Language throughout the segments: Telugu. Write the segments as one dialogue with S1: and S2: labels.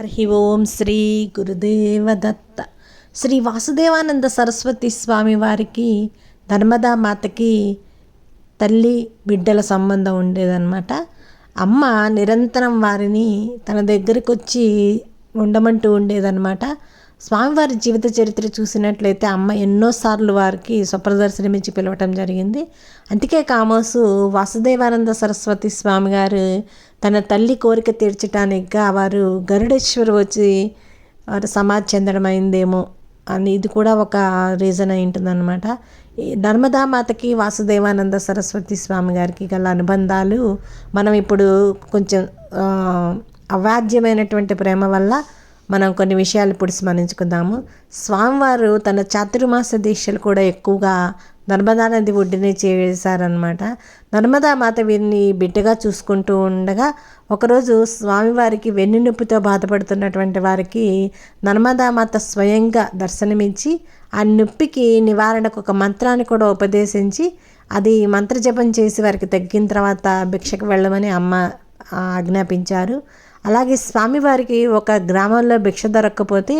S1: హరి ఓం శ్రీ గురుదేవదత్త. శ్రీ వాసుదేవానంద సరస్వతి స్వామి వారికి నర్మదా మాతకి తల్లి బిడ్డల సంబంధం ఉండేదన్నమాట. అమ్మ నిరంతరం వారిని తన దగ్గరికి వచ్చి ఉండమంటూ ఉండేదన్నమాట. స్వామివారి జీవిత చరిత్ర చూసినట్లయితే అమ్మ ఎన్నోసార్లు వారికి స్వప్రదర్శనమిచ్చి పిలవటం జరిగింది. అందుకే కామోసు వాసుదేవానంద సరస్వతి స్వామి గారు తన తల్లి కోరిక తీర్చడానికిగా వారు గరుడేశ్వరు వచ్చి వారు సమాధి చెందడమైందేమో అని ఇది కూడా ఒక రీజన్ అయి ఉంటుందన్నమాట. ఈ నర్మదా మాతకి వాసుదేవానంద సరస్వతి స్వామి గారికి గల అనుబంధాలు మనం ఇప్పుడు కొంచెం అవాధ్యమైనటువంటి ప్రేమ వల్ల మనం కొన్ని విషయాలు ఇప్పుడు స్మరించుకుందాము. స్వామివారు తన చాతుర్మాస దీక్షలు కూడా ఎక్కువగా నర్మదా నది ఒడ్డునే చేశారనమాట నర్మదా మాత వీరిని బిడ్డగా చూసుకుంటూ ఉండగా ఒకరోజు స్వామివారికి వెన్నునొప్పితో బాధపడుతున్నటువంటి వారికి నర్మదా మాత స్వయంగా దర్శనమిచ్చి ఆ నొప్పికి నివారణకు ఒక మంత్రాన్ని కూడా ఉపదేశించి అది మంత్రజపం చేసి వారికి తగ్గిన తర్వాత భిక్షకు వెళ్ళమని అమ్మ ఆజ్ఞాపించారు. అలాగే స్వామివారికి ఒక గ్రామంలో భిక్ష దొరక్కపోతే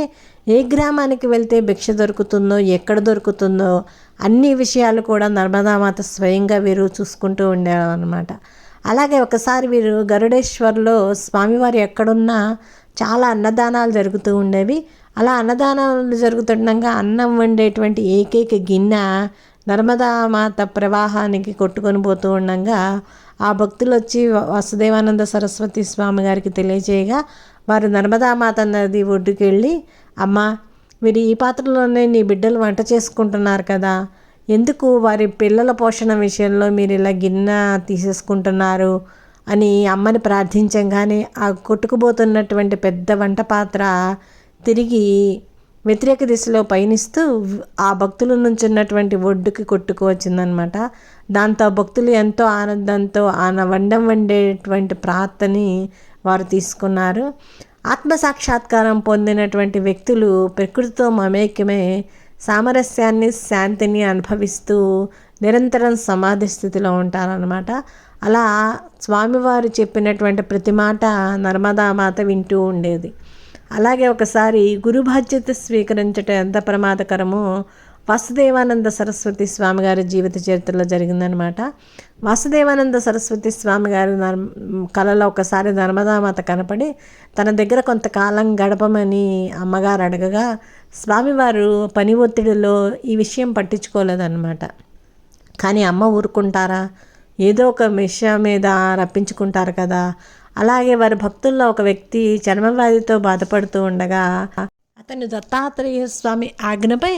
S1: ఏ గ్రామానికి వెళ్తే భిక్ష దొరుకుతుందో ఎక్కడ దొరుకుతుందో అన్ని విషయాలు కూడా నర్మదామాత స్వయంగా వీరు చూసుకుంటూ ఉండేవారు అనమాట అలాగే ఒకసారి వీరు గరుడేశ్వర్లో స్వామివారు ఎక్కడున్నా చాలా అన్నదానాలు జరుగుతూ ఉండేవి. అలా అన్నదానాలు జరుగుతుండగా అన్నం వండేటువంటి ఏకైక గిన్నె నర్మదా మాత ప్రవాహానికి కొట్టుకొని పోతూ ఉండగా ఆ భక్తులు వచ్చి వసుదేవానంద సరస్వతి స్వామి గారికి తెలియజేయగా వారు నర్మదా మాత నది ఒడ్డుకి వెళ్ళి అమ్మ మీరు ఈ పాత్రలోనే నీ బిడ్డలు వంట చేసుకుంటున్నారు కదా ఎందుకు వారి పిల్లల పోషణ విషయంలో మీరు ఇలా గిన్నె తీసేసుకుంటున్నారు అని అమ్మని ప్రార్థించంగానే ఆ కొట్టుకుపోతున్నటువంటి పెద్ద వంట పాత్ర తిరిగి వ్యతిరేక దిశలో పయనిస్తూ ఆ భక్తుల నుంచి ఉన్నటువంటి ఒడ్డుకి కొట్టుకు వచ్చిందనమాట దాంతో భక్తులు ఎంతో ఆనందంతో ఆన వండం వండేటువంటి ప్రార్థని వారు తీసుకున్నారు. ఆత్మ సాక్షాత్కారం పొందినటువంటి వ్యక్తులు ప్రకృతితో మమేక్యమే సామరస్యాన్ని శాంతిని అనుభవిస్తూ నిరంతరం సమాధి స్థితిలో ఉంటారనమాట. అలా స్వామివారు చెప్పినటువంటి ప్రతి మాట నర్మదామాత వింటూ ఉండేది. అలాగే ఒకసారి గురు బాధ్యత స్వీకరించటం ఎంత ప్రమాదకరమో వాసుదేవానంద సరస్వతి స్వామి గారి జీవిత చరిత్రలో జరిగిందనమాట వాసుదేవానంద సరస్వతి స్వామి గారి నర్ కళలో ఒకసారి నర్మదామాత కనపడి తన దగ్గర కొంతకాలం గడపమని అమ్మగారు అడగగా స్వామివారు పని ఒత్తిడిలో ఈ విషయం పట్టించుకోలేదన్నమాట. కానీ అమ్మ ఊరుకుంటారా? ఏదో ఒక విషయం మీద రప్పించుకుంటారు కదా. అలాగే వారి భక్తుల్లో ఒక వ్యక్తి చర్మవ్యాధితో బాధపడుతూ ఉండగా అతను దత్తాత్రేయ స్వామి ఆజ్ఞపై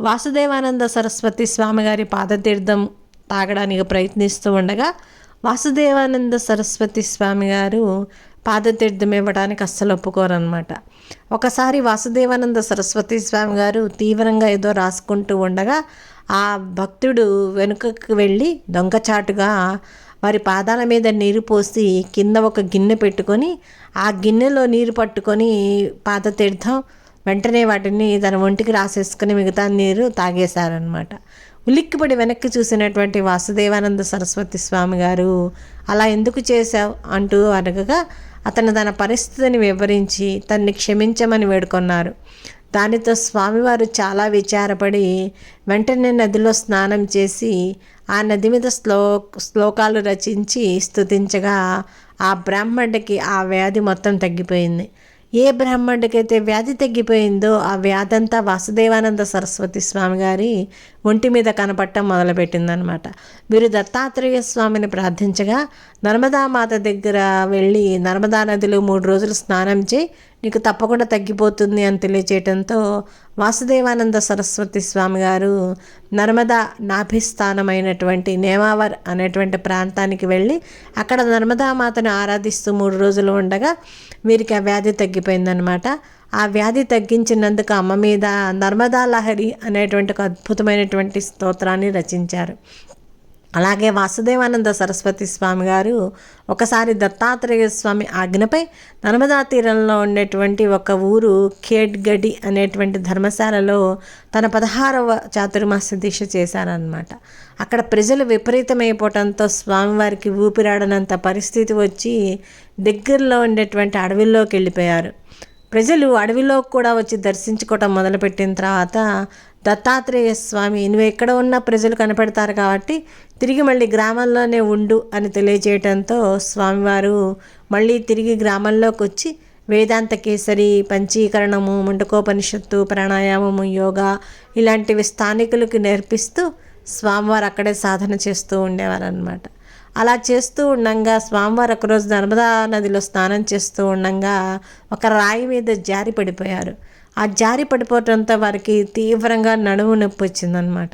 S1: వాసుదేవానంద సరస్వతి స్వామి గారి పాదతీర్థం తాగడానికి ప్రయత్నిస్తూ ఉండగా వాసుదేవానంద సరస్వతి స్వామి గారు పాదతీర్థం ఇవ్వడానికి అస్సలు ఒప్పుకోరనమాట ఒకసారి వాసుదేవానంద సరస్వతి స్వామి గారు తీవ్రంగా ఏదో రాసుకుంటూ ఉండగా ఆ భక్తుడు వెనుకకు వెళ్ళి దొంగచాటుగా వారి పాదాల మీద నీరు పోసి కింద ఒక గిన్నె పెట్టుకొని ఆ గిన్నెలో నీరు పట్టుకొని పాత తీర్థం వెంటనే వాటిని తన ఒంటికి రాసేసుకుని మిగతా నీరు తాగేశారనమాట ఉలిక్కిపడి వెనక్కి చూసినటువంటి వాసుదేవానంద సరస్వతి స్వామి గారు అలా ఎందుకు చేశావు? అంటూ అడగగా అతను తన పరిస్థితిని వివరించి తన్ని క్షమించమని వేడుకొన్నారు. దానితో స్వామివారు చాలా విచారపడి వెంటనే నదిలో స్నానం చేసి ఆ నది మీద శ్లో శ్లోకాలు రచించి స్తుతించగా ఆ బ్రాహ్మణుడికి ఆ వ్యాధి మొత్తం తగ్గిపోయింది. ఏ బ్రాహ్మణుడికైతే వ్యాధి తగ్గిపోయిందో ఆ వ్యాధంతా వాసుదేవానంద సరస్వతి స్వామి గారి ఒంటి మీద కనపడటం మొదలుపెట్టిందనమాట. వీరు దత్తాత్రేయ స్వామిని ప్రార్థించగా నర్మదా మాత దగ్గర వెళ్ళి నర్మదా నదిలో మూడు రోజులు స్నానం చేయి నీకు తప్పకుండా తగ్గిపోతుంది అని తెలియచేయటంతో వాసుదేవానంద సరస్వతి స్వామి గారు నర్మదా నాభిస్థానమైనటువంటి నేమావర్ అనేటువంటి ప్రాంతానికి వెళ్ళి అక్కడ నర్మదా మాతను ఆరాధిస్తూ మూడు రోజులు ఉండగా వీరికి ఆ వ్యాధి తగ్గిపోయిందనమాట ఆ వ్యాధి తగ్గించినందుకు అమ్మ మీద నర్మదా లహరి అనేటువంటి ఒక అద్భుతమైనటువంటి స్తోత్రాన్ని రచించారు. అలాగే వాసుదేవానంద సరస్వతి స్వామి గారు ఒకసారి దత్తాత్రేయ స్వామి ఆజ్ఞపై నర్మదా తీరంలో ఉండేటువంటి ఒక ఊరు ఖేడ్గడి అనేటువంటి ధర్మశాలలో తన పదహారవ చాతుర్మాస దీక్ష చేశారనమాట అక్కడ ప్రజలు విపరీతమైపోవడంతో స్వామివారికి ఊపిరాడనంత పరిస్థితి వచ్చి దగ్గరలో ఉండేటువంటి అడవిలోకి వెళ్ళిపోయారు. ప్రజలు అడవిలో కూడా వచ్చి దర్శించుకోవటం మొదలుపెట్టిన తర్వాత దత్తాత్రేయ స్వామి. నువ్వు ఎక్కడ ఉన్నా ప్రజలు కనపడతారు కాబట్టి తిరిగి మళ్ళీ గ్రామంలోనే ఉండు అని తెలియజేయడంతో స్వామివారు మళ్ళీ తిరిగి గ్రామంలోకి వచ్చి వేదాంత కేసరి పంచీకరణము ముండకోపనిషత్తు ప్రాణాయామము యోగా ఇలాంటివి స్థానికులకు నేర్పిస్తూ స్వామివారు అక్కడే సాధన చేస్తూ ఉండేవారు అనమాట అలా చేస్తూ ఉండంగా స్వామివారు ఒకరోజు నర్మదా నదిలో స్నానం చేస్తూ ఉండంగా ఒక రాయి మీద జారి పడిపోయారు. ఆ జారి పడిపోవడంతో వారికి తీవ్రంగా నడుము నొప్పి వచ్చిందనమాట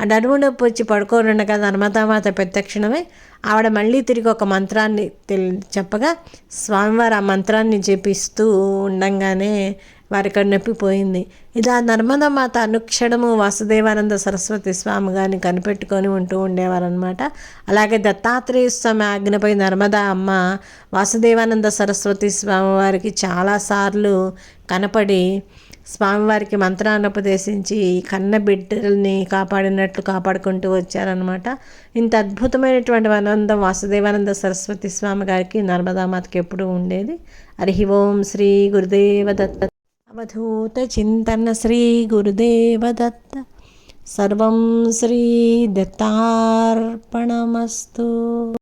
S1: ఆ నడుము నొప్పి వచ్చి పడుకోనుండగా ఉండగా నర్మదామాత క్షణమే ఆవిడ మళ్ళీ తిరిగి ఒక మంత్రాన్ని తెలి చెప్పగా స్వామివారు ఆ మంత్రాన్ని జపిస్తూ ఉండంగానే వారికి నొప్పిపోయింది నొప్పి పోయింది. ఇలా నర్మదా మాత అనుక్షణము వాసుదేవానంద సరస్వతి స్వామి గారిని కనిపెట్టుకొని ఉంటూ ఉండేవారనమాట అలాగే దత్తాత్రేయ స్వామి ఆజ్ఞపై నర్మదా అమ్మ వాసుదేవానంద సరస్వతి స్వామి వారికి చాలాసార్లు కనపడి స్వామివారికి మంత్రాన్ని ఉపదేశించి కన్న బిడ్డల్ని కాపాడినట్లు కాపాడుకుంటూ వచ్చారనమాట ఇంత అద్భుతమైనటువంటి ఆనందం వాసుదేవానంద సరస్వతి స్వామి గారికి నర్మదామాతకి ఎప్పుడూ ఉండేది. హరి ఓం శ్రీ గురుదేవ దత్త అవధూత చింతన శ్రీ గురుదేవదత్త సర్వం శ్రీ దత్తార్పణమస్తు